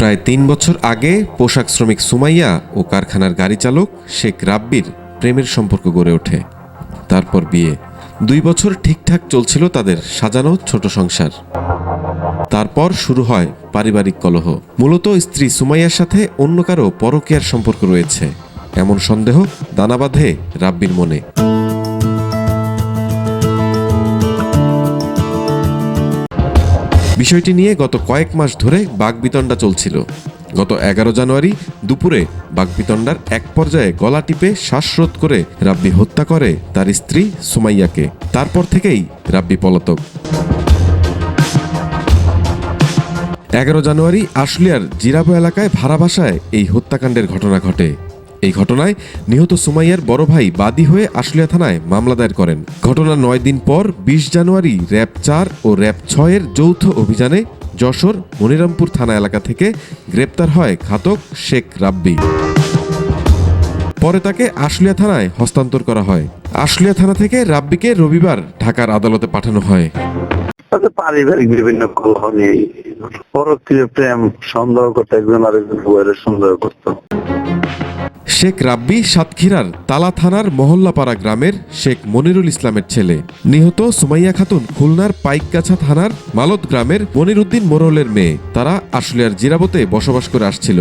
প্রায় তিন বছর আগে পোশাক শ্রমিক সুমাইয়া ও কারখানার গাড়ি চালক শেখ রাব্বির প্রেমের সম্পর্ক গড়ে ওঠে। তারপর বিয়ে। দুই বছর ঠিকঠাক চলছিল তাদের সাজানো ছোট সংসার। তারপর শুরু হয় পারিবারিক কলহ। মূলত স্ত্রী সুমাইয়ার সাথে অন্য কারও পরকীয়ার সম্পর্ক রয়েছে। এমন সন্দেহ দানা বাঁধে রাব্বির মনে। বিষয়টি নিয়ে গত কয়েক মাস ধরে বাগবিতণ্ডা চলছিল। গত এগারো জানুয়ারি দুপুরে বাগবিতণ্ডার এক পর্যায়ে গলা টিপে শ্বাসরোধ করে রাব্বি হত্যা করে তার স্ত্রী সুমাইয়াকে। তারপর থেকেই রাব্বি পলাতক। এগারো জানুয়ারি আশুলিয়ার জিরাবো এলাকায় ভাড়া ভাষায় এই হত্যাকাণ্ডের ঘটনা ঘটে। এই ঘটনায় নিহত সুমাইয়ার বড় ভাই বাদী হয়ে আশুলিয়া থানায় মামলা দায়ের করেন। ঘটনার নয় দিন পর বিশ জানুয়ারি র্যাব চার ও র্যাব ছয়ের যৌথ অভিযানে যশোর, মনিরামপুর থানা এলাকা থেকে গ্রেপ্তার হয় ঘাতক শেখ রাব্বি। পরে তাকে আশুলিয়া থানায় হস্তান্তর করা হয়। আশুলিয়া থানা থেকে রাব্বিকে রবিবার ঢাকার আদালতে পাঠানো হয়। পারিবারিক বিভিন্ন কলহ নিয়ে প্রেম সন্দেহ করতো, একজন আরেকজন সন্দেহ করতো। শেখ রাব্বি সাতক্ষীরার তালা থানার মহল্লাপাড়া গ্রামের শেখ মনিরুল ইসলামের ছেলে। নিহত সুমাইয়া খাতুন খুলনার পাইকগাছা থানার মালত গ্রামের মনিরুদ্দিন মোরলের মেয়ে। তারা আশুলিয়ার জিরাবতে বসবাস করে আসছিল।